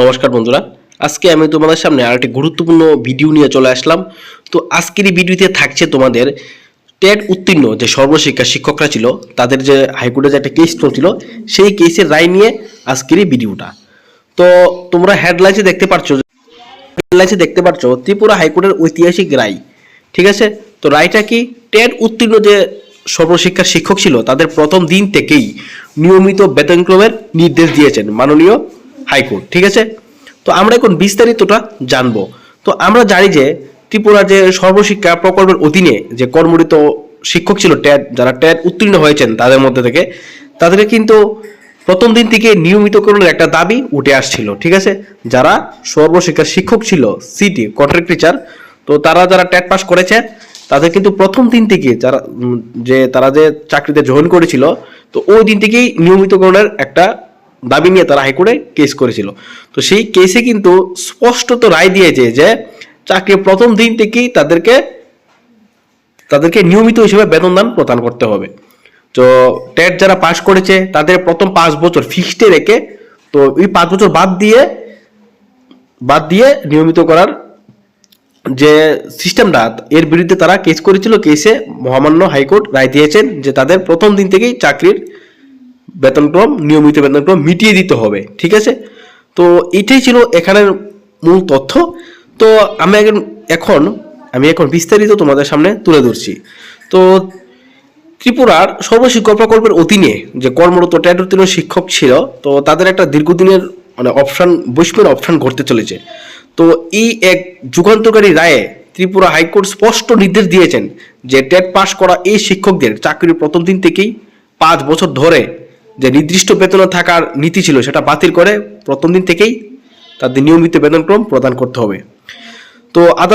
নমস্কার বন্ধুরা। আজকে আমি তোমাদের সামনে আর একটি গুরুত্বপূর্ণ ভিডিও নিয়ে চলে আসলাম। তো আজকের এই ভিডিওতে থাকছে তোমাদের টেট উত্তীর্ণ যে সর্বশিক্ষা শিক্ষকরা ছিল, তাদের যে হাইকোর্টে যে একটা কেস চলছিল, সেই কেসের রায় নিয়ে আজকের এই ভিডিওটা তো তোমরা হেডলাইন্সে দেখতে পাচ্ছ হেডলাইন্সে দেখতে পাচ্ছ ত্রিপুরা হাইকোর্টের ঐতিহাসিক রায়। ঠিক আছে? তো রায়টা কি? টেট উত্তীর্ণ যে সর্বশিক্ষা শিক্ষক ছিল, তাদের প্রথম দিন থেকেই নিয়মিত বেতনক্রমের নির্দেশ দিয়েছেন। মাননীয় হাইকোর্ট, ঠিক আছে? তো আমরা এখন বিস্তারিতটা জানব। তো আমরা জানি যে ত্রিপুরা যে সর্বশিক্ষা প্রকল্পের অধীনে যে কর্মরত শিক্ষক ছিল ট্যাট যারা ট্যাট উত্তীর্ণ হয়েছেন তাদের মধ্যে থেকে তাদেরকে কিন্তু প্রথম দিন থেকে নিয়মিতকরণের একটা দাবি উঠে আসছিল, ঠিক আছে? যারা সর্বশিক্ষা শিক্ষক ছিল, সিটি কন্ট্রাক্ট টিচার, তো তারা যারা ট্যাট পাস করেছে, তাদের কিন্তু প্রথম দিন থেকে যারা যে তারা যে চাকরিতে জয়েন করেছিল, তো ওই দিন থেকেই নিয়মিতকরণের একটা দাবি নিয়ে তারা হাইকোর্টে কেস করেছিল। তো সেই কেসে কিন্তু স্পষ্টত রায় দিয়েছে যে, চাকরির প্রথম দিন থেকেই তাদেরকে তাদেরকে নিয়মিত হিসেবে বেতন দান প্রদান করতে হবে। তো টেট যারা পাশ করেছে, তাদের প্রথম পাঁচ বছর ফিক্সডে রেখে, তো এই পাঁচ বছর বাদ দিয়ে বাদ দিয়ে নিয়মিত করার যে সিস্টেমটা এর বিরুদ্ধে তারা কেস করেছিল। কেসে মহামান্য হাইকোর্ট রায় দিয়েছেন যে, তাদের প্রথম দিন থেকেই চাকরির বেতনক্রম, নিয়মিত বেতনক্রম মিটিয়ে দিতে হবে, ঠিক আছে? তো এটাই ছিল এখানের মূল তথ্য। তো আমি এখন আমি এখন বিস্তারিত তোমাদের সামনে তুলে ধরছি। তো ত্রিপুরার সর্বশিক্ষা প্রকল্পের অধীনে যে কর্মরত উত্তীর্ণ শিক্ষক ছিল, তো তাদের একটা দীর্ঘদিনের মানে অপশান বৈষম্যের অপশন ঘটতে চলেছে। তো এই এক যুগান্তকারী রায়ে ত্রিপুরা হাইকোর্ট স্পষ্ট নির্দেশ দিয়েছেন যে টেট পাস করা এই শিক্ষকদের চাকরির প্রথম দিন থেকেই পাঁচ বছর ধরে যে নির্দিষ্ট বেতন থাকার নীতি ছিল সেটা বাতিল করে প্রথম দিন থেকেই তাদের নিয়মিত বেতনক্রম প্রদান করতে হবে। তো আদালত